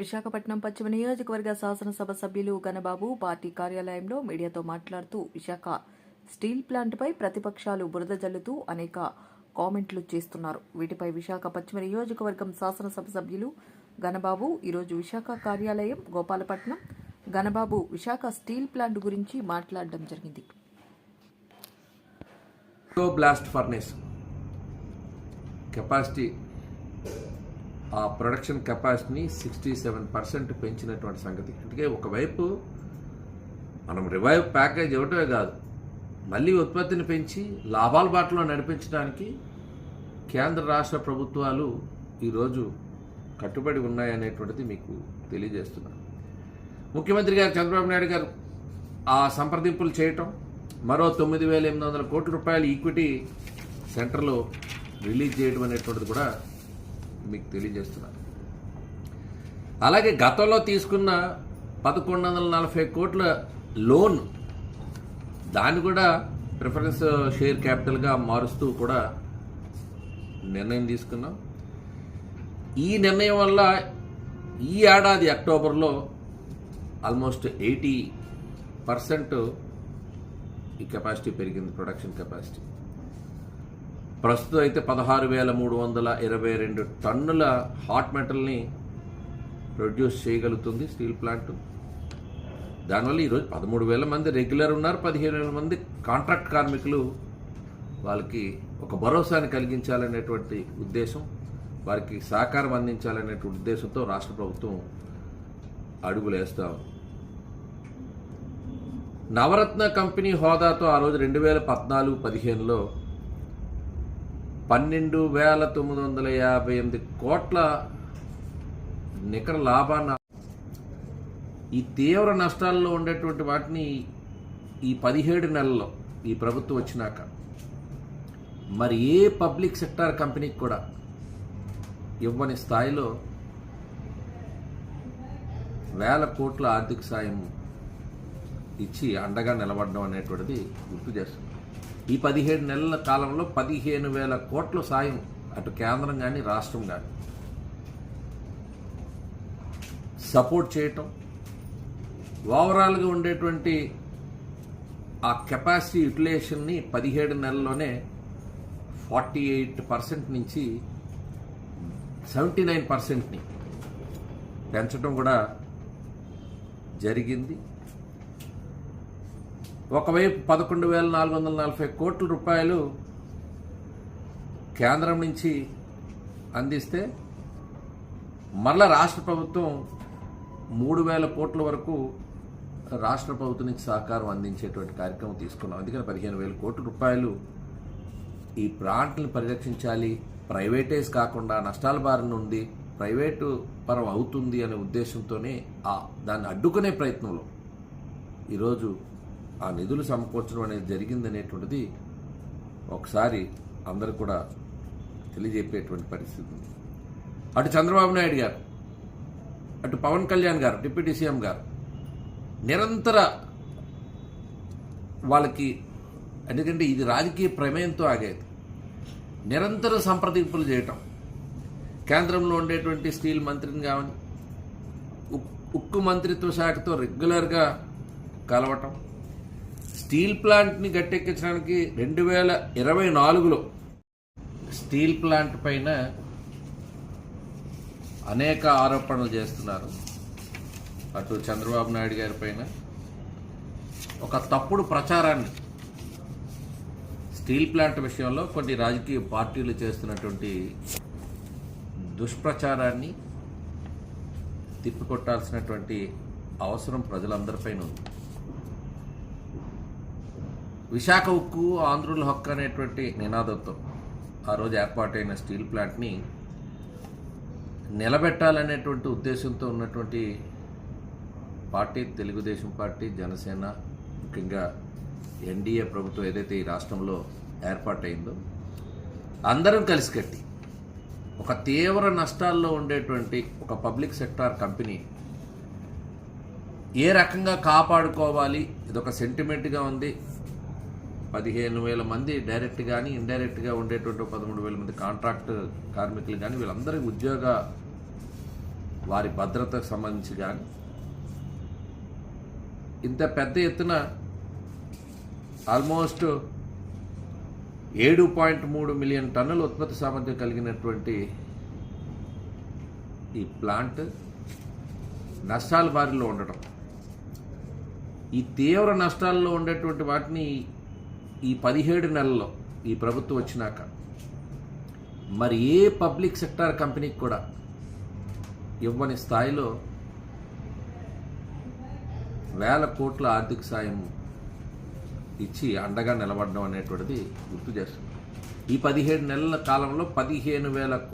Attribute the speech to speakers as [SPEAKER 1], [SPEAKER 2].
[SPEAKER 1] విశాఖపట్నం పశ్చిమ నియోజకవర్గ శాసనసభ సభ్యులు గణబాబు పార్టీ కార్యాలయంలో మీడియాతో మాట్లాడుతూ విశాఖ స్టీల్ ప్లాంట్పై ప్రతిపక్షాలు బురద జల్లుతూ అనేక కామెంట్లు చేస్తున్నారు. వీటిపై విశాఖ పశ్చిమ నియోజకవర్గం శాసనసభ సభ్యులు గణబాబు ఈరోజు విశాఖ కార్యాలయం గోపాలపట్నం. గణబాబు విశాఖ స్టీల్ ప్లాంట్ గురించి మాట్లాడడం జరిగింది.
[SPEAKER 2] బ్లాస్ట్ ఫర్నేస్ కెపాసిటీ ఆ ప్రొడక్షన్ కెపాసిటీని సిక్స్టీ సెవెన్ పర్సెంట్ పెంచినటువంటి సంగతి. అందుకే ఒకవైపు మనం రివైవ్ ప్యాకేజ్ ఇవ్వటమే కాదు మళ్ళీ ఉత్పత్తిని పెంచి లాభాల బాటలో నడిపించడానికి కేంద్ర రాష్ట్ర ప్రభుత్వాలు ఈరోజు కట్టుబడి ఉన్నాయనేటువంటిది మీకు తెలియజేస్తున్నాను. ముఖ్యమంత్రి గారు చంద్రబాబు నాయుడు గారు ఆ సంప్రదింపులు చేయటం మరో తొమ్మిది వేల ఎనిమిది వందల కోట్ల రూపాయల ఈక్విటీ సెంటర్లో రిలీజ్ చేయడం అనేటువంటిది కూడా మీకు తెలియజేస్తున్నాను. అలాగే గతంలో తీసుకున్న పదకొండు వందల నలభై కోట్ల లోన్ దాన్ని కూడా ప్రిఫరెన్స్ షేర్ క్యాపిటల్గా మారుస్తూ కూడా నిర్ణయం తీసుకున్నాం. ఈ నిర్ణయం వల్ల ఈ ఏడాది అక్టోబర్లో ఆల్మోస్ట్ ఎయిటీ పర్సెంట్ ఈ కెపాసిటీ పెరిగింది ప్రొడక్షన్ కెపాసిటీ. ప్రస్తుతం అయితే పదహారు వేల మూడు వందల ఇరవై రెండు టన్నుల హాట్ మెటల్ని ప్రొడ్యూస్ చేయగలుగుతుంది స్టీల్ ప్లాంట్. దానివల్ల ఈరోజు పదమూడు వేల మంది రెగ్యులర్ ఉన్నారు పదిహేను వేల మంది కాంట్రాక్ట్ కార్మికులు. వాళ్ళకి ఒక భరోసాని కలిగించాలనేటువంటి ఉద్దేశం వారికి సహకారం అందించాలనేటువంటి ఉద్దేశంతో రాష్ట్ర ప్రభుత్వం అడుగులేస్తాం నవరత్న కంపెనీ హోదాతో ఆ రోజు రెండు వేల పద్నాలుగు పదిహేనులో పన్నెండు వేల తొమ్మిది వందల యాభై ఎనిమిది కోట్ల నికర లాభాన్ని ఈ తీవ్ర నష్టాల్లో ఉండేటువంటి వాటిని ఈ పదిహేడు నెలల్లో ఈ ప్రభుత్వం వచ్చినాక మరి ఏ పబ్లిక్ సెక్టార్ కంపెనీకి కూడా ఇవ్వని స్థాయిలో వేల కోట్ల ఆర్థిక సాయం ఇచ్చి అండగా నిలబడడం అనేటువంటిది గుర్తు చేస్తుంది. ఈ పదిహేడు నెలల కాలంలో పదిహేను వేల కోట్ల సాయం అటు కేంద్రం కానీ రాష్ట్రం కానీ సపోర్ట్ చేయటం ఓవరాల్గా ఉండేటువంటి ఆ కెపాసిటీ యూటిలైజేషన్ని పదిహేడు నెలల్లోనే ఫార్టీ ఎయిట్ పర్సెంట్ నుంచి సెవెంటీ నైన్ పర్సెంట్ని పెంచడం కూడా జరిగింది. ఒకవైపు పదకొండు వేల నాలుగు వందల నలభై కోట్ల రూపాయలు కేంద్రం నుంచి అందిస్తే మరల రాష్ట్ర ప్రభుత్వం మూడు వేల కోట్ల వరకు రాష్ట్ర ప్రభుత్వం నుంచి సహకారం అందించేటువంటి కార్యక్రమం తీసుకున్నాం. అందుకని పదిహేను వేల కోట్ల రూపాయలు ఈ ప్లాంట్ని పరిరక్షించాలి. ప్రైవేటైజ్ కాకుండా నష్టాల బారి నుండి ప్రైవేటు పరం అవుతుంది అనే ఉద్దేశంతోనే దాన్ని అడ్డుకునే ప్రయత్నంలో ఈరోజు ఆ నిధులు సమకూర్చడం అనేది జరిగిందనేటువంటిది ఒకసారి అందరు కూడా తెలియజెప్పేటువంటి పరిస్థితి ఉంది. అటు చంద్రబాబు నాయుడు గారు అటు పవన్ కళ్యాణ్ గారు డిప్యూటీ సీఎం గారు నిరంతర వాళ్ళకి ఎందుకంటే ఇది రాజకీయ ప్రమేయంతో ఆగేది. నిరంతర సంప్రదింపులు చేయటం. కేంద్రంలో ఉండేటువంటి స్టీల్ మంత్రిని కావని ఉక్- ఉక్కు మంత్రిత్వ శాఖతో రెగ్యులర్గా కలవటం. స్టీల్ ప్లాంట్ని గట్టెక్కించడానికి రెండు వేల ఇరవై నాలుగులో స్టీల్ ప్లాంట్ పైన అనేక ఆరోపణలు చేస్తున్నారు. అటు చంద్రబాబు నాయుడు గారి పైన ఒక తప్పుడు ప్రచారాన్ని స్టీల్ ప్లాంట్ విషయంలో కొన్ని రాజకీయ పార్టీలు చేస్తున్నటువంటి దుష్ప్రచారాన్ని తిప్పికొట్టాల్సినటువంటి అవసరం ప్రజలందరిపైన ఉంది. విశాఖ ఉక్కు ఆంధ్రుల హక్కు అనేటువంటి నినాదంతో ఆ రోజు ఏర్పాటైన స్టీల్ ప్లాంట్ని నిలబెట్టాలనేటువంటి ఉద్దేశంతో ఉన్నటువంటి పార్టీ తెలుగుదేశం పార్టీ జనసేన ముఖ్యంగా ఎన్డీఏ ప్రభుత్వం ఏదైతే ఈ రాష్ట్రంలో ఏర్పాటైందో అందరం కలిసికట్టి ఒక తీవ్ర నష్టాల్లో ఉండేటువంటి ఒక పబ్లిక్ సెక్టార్ కంపెనీ ఏ రకంగా కాపాడుకోవాలి ఇదొక సెంటిమెంట్గా ఉంది పదిహేను వేల మంది డైరెక్ట్ కానీ ఇండైరెక్ట్గా ఉండేటువంటి పదమూడు వేల మంది కాంట్రాక్ట్ కార్మికులు కానీ వీళ్ళందరికీ ఉద్యోగ వారి భద్రతకు సంబంధించి కానీ ఇంత పెద్ద ఎత్తున ఆల్మోస్ట్ ఏడు పాయింట్ మూడు మిలియన్ టన్నుల ఉత్పత్తి సామర్థ్యం కలిగినటువంటి ఈ ప్లాంట్ నష్టాల బారిలో ఉండటం. ఈ తీవ్ర నష్టాల్లో ఉండేటువంటి వాటిని ఈ పదిహేడు నెలల్లో ఈ ప్రభుత్వం వచ్చినాక మరి ఏ పబ్లిక్ సెక్టార్ కంపెనీకి కూడా ఇవ్వని స్థాయిలో వేల కోట్ల ఆర్థిక సాయం ఇచ్చి అండగా నిలబడడం అనేటువంటిది గుర్తు చేస్తుంది. ఈ పదిహేడు నెలల కాలంలో పదిహేను వేల